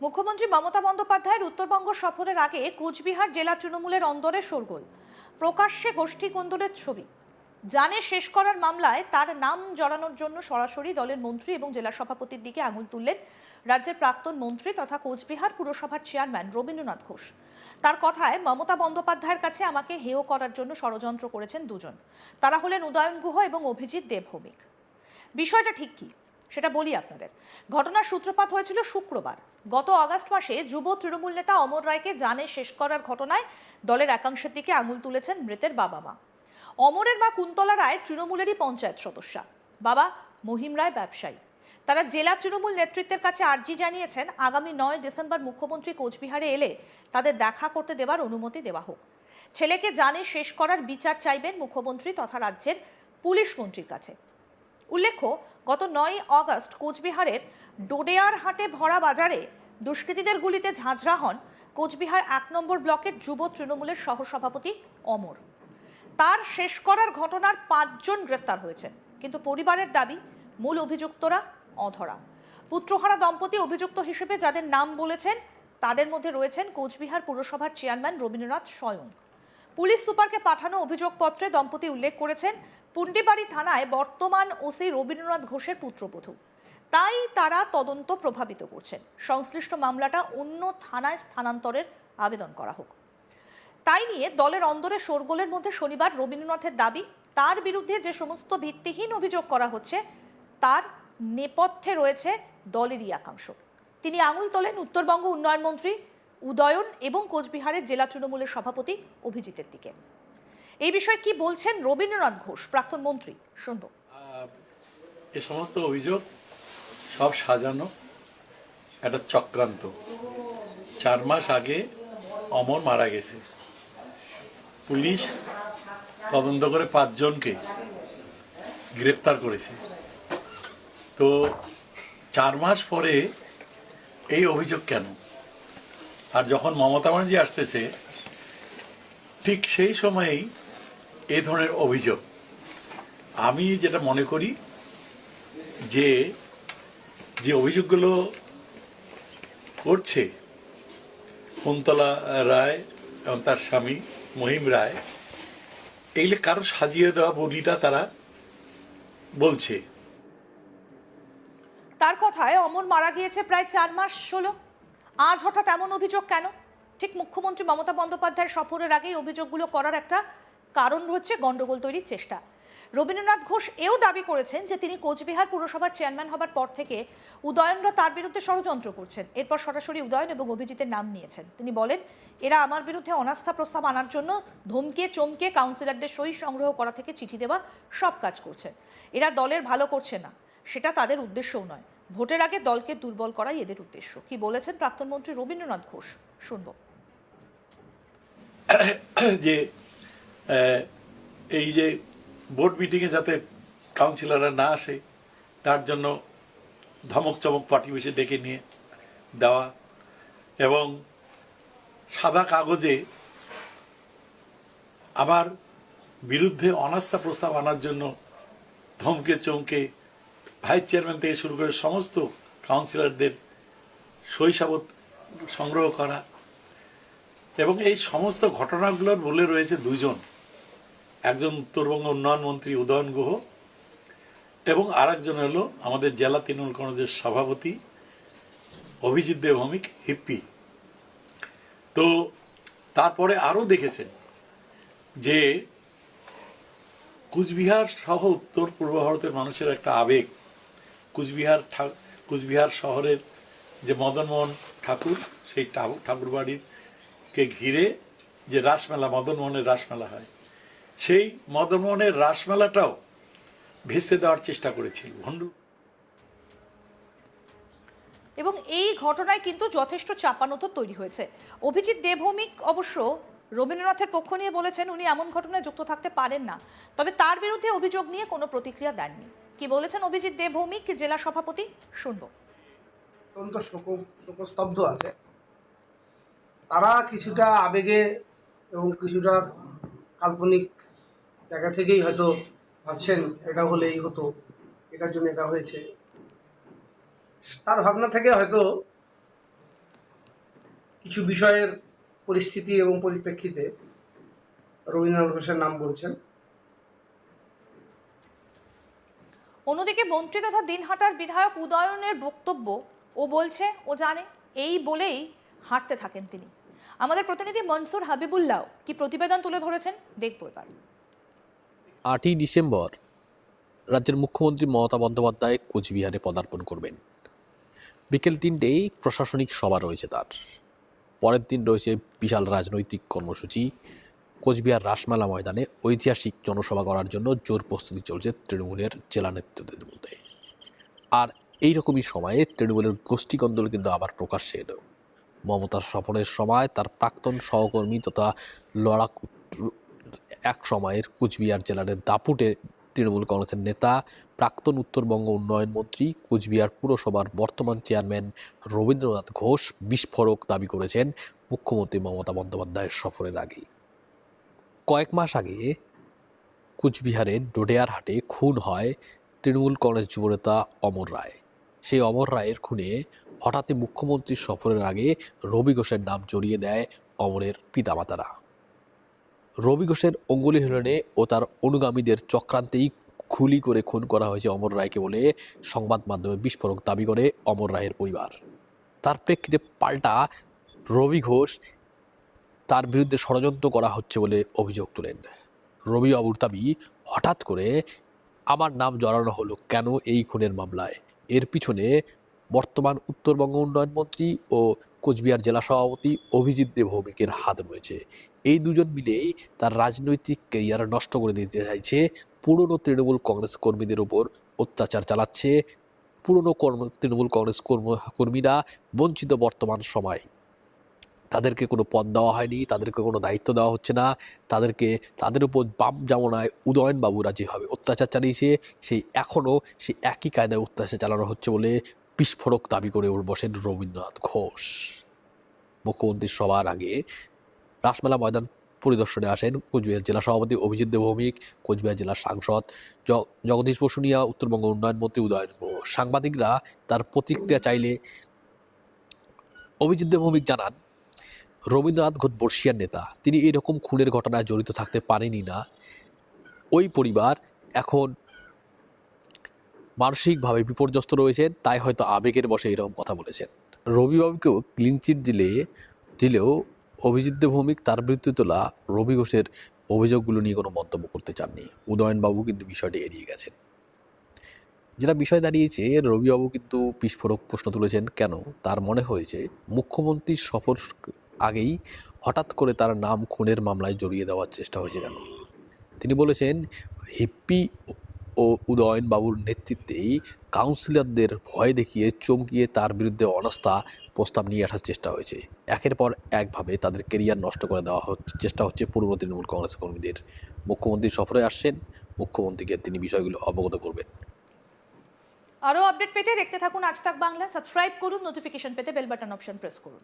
মুখ্যমন্ত্রী মমতা বন্দ্যোপাধ্যায়ের উত্তরবঙ্গ সফরের আগে কোচবিহার জেলা তৃণমূলের অন্দরে শোরগোল। প্রকাশ্যে গোষ্ঠী কোন্দলের ছবি। জানে শেষ করার মামলায় তার নাম জড়ানোর জন্য সরাসরি দলের মন্ত্রী এবং জেলা সভাপতির দিকে আঙুল তুললেন রাজ্যের প্রাক্তন মন্ত্রী তথা কোচবিহার পুরসভার চেয়ারম্যান রবীন্দ্রনাথ ঘোষ। তার কথায় মমতা বন্দ্যোপাধ্যায়ের কাছে আমাকে হেয় করার জন্য ষড়যন্ত্র করেছেন দুজন। তারা হলেন উদয়ন গুহ এবং অভিজিৎ দেবভৌমিক। বিষয়টা ঠিক কি? সেটা বলি আপনাদের। ঘটনার সূত্রপাত হয়েছিল শুক্রবার। গত আগস্ট মাসে যুব তৃণমূল নেতা অমর রায়কে জানে শেষ করার ঘটনায় দলের একাংশের দিকে আঙুল তুলেছেন মৃতের বাবা মা। অমরের মা কুন্তলা রায় তৃণমূলেরই পঞ্চায়েত সদস্যা। বাবা মহিম রায় ব্যবসায়ী। তারা জেলা তৃণমূল নেতৃত্বের কাছে আর্জি জানিয়েছেন, আগামী নয় ডিসেম্বর মুখ্যমন্ত্রী কোচবিহারে এলে তাদের দেখা করতে দেওয়ার অনুমতি দেওয়া হোক। ছেলেকে জানে শেষ করার বিচার চাইবেন মুখ্যমন্ত্রী তথা রাজ্যের পুলিশ মন্ত্রীর কাছে। উল্লেখ্য, গত নয় অগস্ট কোচবিহারের ডোডেয়ার হাটে ভরা বাজারে দুষ্কৃতীদের গুলিতে ঝাঁঝরা হন কোচবিহার এক নম্বর ব্লকের যুব তৃণমূলের সহসভাপতি অমর। তার শেষ করার ঘটনার পাঁচজন গ্রেফতার হয়েছেন কিন্তু পরিবারের দাবি, মূল অভিযুক্তরা অধরা। পুত্রহারা দম্পতি অভিযুক্ত হিসেবে যাদের নাম বলেছেন, তাদের মধ্যে রয়েছেন কোচবিহার পুরসভার চেয়ারম্যান রবীন্দ্রনাথ স্বয়ং। পুলিশ সুপারকে পাঠানো অভিযোগপত্রে দম্পতি উল্লেখ করেছেন পুন্ডিবাড়ি থানায় বর্তমান ওসি রবীন্দ্রনাথ ঘোষের পুত্রবধূ। তাই তারা তদন্ত প্রভাবিত করছেন। সংশ্লিষ্ট মামলাটা অন্য থানায় স্থানান্তরের আবেদন করা হোক। তাই নিয়ে দলের অন্দরে শোরগোলের মধ্যে শনিবার রবীন্দ্রনাথের দাবি, তার বিরুদ্ধে যে সমস্ত ভিত্তিহীন অভিযোগ করা হচ্ছে, তার নেপথ্যে রয়েছে দলেরই একাংশ। তিনি আঙুল তোলেন উত্তরবঙ্গ উন্নয়ন মন্ত্রী উদয়ন এবং কোচবিহারের জেলা তৃণমূলের সভাপতি অভিজিতের দিকে। এই বিষয়ে কি বলছেন রবীন্দ্রনাথ ঘোষ, প্রাক্তন মন্ত্রী? শুনব। এ সমস্ত অভিযোগ সব সাজানো, একটা চক্রান্ত। চার মাস আগে অমর মারা গেছে। পুলিশ তদন্ত করে পাঁচজনকে গ্রেপ্তার করেছে। তো চার মাস পরে এই অভিযোগ কেন? আর যখন মমতা ব্যানার্জি আসতেছে, ঠিক সেই সময়েই এই ধরনের অভিযোগ। আমি যেটা মনে করি যে যে অভিযোগগুলো করছে কুন্তলা রায় এবং তার স্বামী মহিম রায় এইগুলো কারও সাজিয়ে দেওয়া বলিটা তারা বলছে। তার কথায় অমর মারা গিয়েছে প্রায় চার মাস হলো আজ হঠাৎ এমন অভিযোগ কেন? ঠিক মুখ্যমন্ত্রী মমতা বন্দ্যোপাধ্যায়ের সফরের আগেই অভিযোগগুলো করার একটা কারণ হচ্ছে গন্ডগোল তৈরির চেষ্টা। রবীন্দ্রনাথ ঘোষ এও দাবি করেছেন যে তিনি কোচবিহার পুরসভার চেয়ারম্যান হবার পর থেকে উদয়নরা তার বিরুদ্ধে ষড়যন্ত্র করছেন। এরপর সরাসরি উদয়ন এবং অভিজিতের নাম নিয়েছেন। তিনি বলেন, এরা আমার বিরুদ্ধে অনাস্থা প্রস্তাব আনার জন্য ধমকে, চমকে কাউন্সিলরদের সই সংগ্রহ করা থেকে চিঠি দেওয়া সব কাজ করছেন এরা দলের ভালো করছে না। সেটা তাদের উদ্দেশ্যও নয়। ভোটের আগে দলকে দুর্বল করাই এদের উদ্দেশ্য। কি বলেছেন প্রাক্তন মন্ত্রী রবীন্দ্রনাথ ঘোষ? শুনব। যে এই যে বোর্ড মিটিংয়ে যাতে কাউন্সিলররা না আসে, তার জন্য ধমক চমক পার্টি বেশি ডেকে নিয়ে দেওয়া এবং সাদা কাগজে আমার বিরুদ্ধে অনাস্থা প্রস্তাব আনার জন্য ধমকে চমকে ভাইস চেয়ারম্যান থেকে শুরু করে সমস্ত কাউন্সিলরদের শৈশাবত সংগ্রহ করা এবং এই সমস্ত ঘটনাগুলোর মূলে রয়েছে দুজন। একজন উত্তরবঙ্গ উন্নয়ন মন্ত্রী উদয়ন গুহ এবং আরেকজন হলো আমাদের জেলা তৃণমূল কংগ্রেসের সভাপতি অভিজিৎ দেবভৌমিক হিপ্পি তো তারপরে আরও দেখেছেন যে কুচবিহার সহ উত্তর পূর্ব ভারতের মানুষের একটা আবেগ। কুচবিহার কুচবিহার শহরের যে মদনমোহন ঠাকুর, সেই ঠাকুর বাড়ির কে ঘিরে যে রাসমেলা, মদনমোহনের রাসমেলা হয়। সেই মদনমোহনের রাসমেলাটাও ভেস্তে দেওয়ার চেষ্টা করেছিল। ভণ্ডুর এবং এই ঘটনায় কিন্তু যথেষ্ট চাপানোতর তৈরি হয়েছে। অভিজিৎ দেবভৌমিক অবশ্য রবীন্দ্রনাথের পক্ষ নিয়ে বলেছেন উনি এমন ঘটনায় যুক্ত থাকতে পারেন না। তবে তার বিরুদ্ধে অভিযোগ নিয়ে কোনো প্রতিক্রিয়া দেননি। কি বলেছেন অভিজিৎ দেবভৌমিক জেলা সভাপতি? শুনব। অত্যন্ত শোক শোকস্তব্ধ আছে। তারা কিছুটা আবেগে এবং কিছুটা কাল্পনিক জায়গা থেকেই হয়তো ভাবছেন এটা হলে এই হতো, এটার জন্য এটা হয়েছে। তার ভাবনা থেকে হয়তো কিছু বিষয়ের পরিস্থিতি এবং পরিপ্রেক্ষিতে রবীন্দ্রনাথ ঘোষের নাম বলছেন। অন্যদিকে মন্ত্রী তথা দিনহাটার বিধায়ক উদয়নের বক্তব্য ও বলছে, ও জানে, এই বলেই হাঁটতে থাকেন তিনি। আমাদের প্রতিনিধি মনসুর হাবিবুল্লাহ কি প্রতিবেদন তুলে ধরেছেন, দেখব এবার। আটই ডিসেম্বর রাজ্যের মুখ্যমন্ত্রী মমতা বন্দ্যোপাধ্যায় কোচবিহারে পদার্পণ করবেন। বিকেল তিনটেই প্রশাসনিক সভা রয়েছে তার। পরের দিন রয়েছে বিশাল রাজনৈতিক কর্মসূচি। কোচবিহার রাসমেলা ময়দানে ঐতিহাসিক জনসভা করার জন্য জোর প্রস্তুতি চলছে তৃণমূলের জেলা নেতৃত্বের মধ্যে। আর এইরকমই সময়ে তৃণমূলের গোষ্ঠী কন্দল কিন্তু আবার প্রকাশ্যে এলো। মমতার সফরের সময় তার প্রাক্তন সহকর্মী তথা লড়াকু এক সময়ের কুচবিহার জেলার দাপুটে তৃণমূল কংগ্রেসের নেতা, প্রাক্তন উত্তরবঙ্গ উন্নয়ন মন্ত্রী, কুচবিহার পুরসভার বর্তমান চেয়ারম্যান রবীন্দ্রনাথ ঘোষ বিস্ফোরক দাবি করেছেন মুখ্যমন্ত্রী মমতা বন্দ্যোপাধ্যায়ের সফরের আগেই। কয়েক মাস আগে কুচবিহারের ডোডেয়ার হাটে খুন হয় তৃণমূল কংগ্রেস যুবনেতা অমর রায়। সেই অমর রায়ের খুনে হঠাৎই মুখ্যমন্ত্রীর সফরের আগে রবি ঘোষের নাম জড়িয়ে দেয় অমরের পিতামাতারা। রবি ঘোষের অঙ্গুলি হিরণে ও তার অনুগামীদের চক্রান্তেই খুলি করে খুন করা হয়েছে অমর রায়কে বলে সংবাদ মাধ্যমে বিস্ফোরক দাবি করে অমর রায়ের পরিবার। তার প্রেক্ষিতে পাল্টা রবি ঘোষ তার বিরুদ্ধে ষড়যন্ত্র করা হচ্ছে বলে অভিযোগ তোলেন। রবি বাবুর দাবি, হঠাৎ করে আমার নাম জড়ানো হলো কেন এই খুনের মামলায়? এর পিছনে বর্তমান উত্তরবঙ্গ উন্নয়ন মন্ত্রী ও কোচবিহার জেলা সভাপতি অভিজিৎ দেব ভৌমিকের হাত রয়েছে। এই দুজন মিলেই তার রাজনৈতিক ক্যারিয়ার নষ্ট করে দিতে চাইছে। পুরনো তৃণমূল কংগ্রেস কর্মীদের উপর অত্যাচার চালাচ্ছে। পুরনো কর্ম, তৃণমূল কংগ্রেস কর্ম, কর্মীরা বঞ্চিত বর্তমান সময়। তাদেরকে কোনো পদ দেওয়া হয়নি, তাদেরকে কোনো দায়িত্ব দেওয়া হচ্ছে না। তাদেরকে, তাদের উপর বাম জামনায় উদয়নবাবুরা যেভাবে অত্যাচার চালিয়েছে, সেই এখনও সেই একই কায়দায় অত্যাচার চালানো হচ্ছে বলে বিস্ফোরক দাবি করে বসেন রবীন্দ্রনাথ ঘোষ। মুখ্যমন্ত্রীর সবার আগে রাসমেলা ময়দান পরিদর্শনে আসেন কোচবিহার জেলা সভাপতি অভিজিৎ দেবভৌমিক, কোচবিহার জেলার সাংসদ জগদীশ বসুনিয়া উত্তরবঙ্গ উন্নয়ন মন্ত্রী উদয়ন ঘোষ। সাংবাদিকরা তার প্রতিক্রিয়া চাইলে অভিজিৎ দেবভৌমিক জানান, রবীন্দ্রনাথ ঘোষ বর্ষিয়ার নেতা। তিনি এরকম খুনের ঘটনায় জড়িত থাকতে পারেনি না। ওই পরিবার এখন মানসিকভাবে বিপর্যস্ত রয়েছেন, তাই হয়তো আবেগের বসে এরকম কথা বলেছেন। রবিবাবুকেও ক্লিন চিট দিলে, দিলেও অভিজিৎ ভৌমিক তার বিরুদ্ধে তোলা রবি ঘোষের অভিযোগগুলো নিয়ে কোনো মন্তব্য করতে চাননি। উদয়নবাবু কিন্তু বিষয়টি এড়িয়ে গেছেন। যেটা বিষয় দাঁড়িয়েছে, রবিবাবু কিন্তু বিস্ফোরক প্রশ্ন তুলেছেন, কেন? তার মনে হয়েছে, মুখ্যমন্ত্রীর সফর আগেই হঠাৎ করে তার নাম খুনের মামলায় জড়িয়ে দেওয়ার চেষ্টা হয়েছে কেন? তিনি বলেছেন, হিপ্পি ও উদয়ন বাবুর নেতৃত্বেই কাউন্সিলরদের ভয় দেখিয়ে চমকিয়ে তার বিরুদ্ধে অনাস্থা প্রস্তাব নিয়ে আসার চেষ্টা হয়েছে। একের পর একভাবে তাদের কেরিয়ার নষ্ট করে দেওয়া চেষ্টা হচ্ছে পুরনো তৃণমূল কংগ্রেস কর্মীদের। মুখ্যমন্ত্রী সফরে আসছেন, মুখ্যমন্ত্রীকে তিনি বিষয়গুলো অবগত করবেন। আরও আপডেট পেতে দেখতে থাকুন আজ তাক বাংলা। সাবস্ক্রাইব করুন, নোটিফিকেশন পেতে বেল বাটন অপশন প্রেস করুন।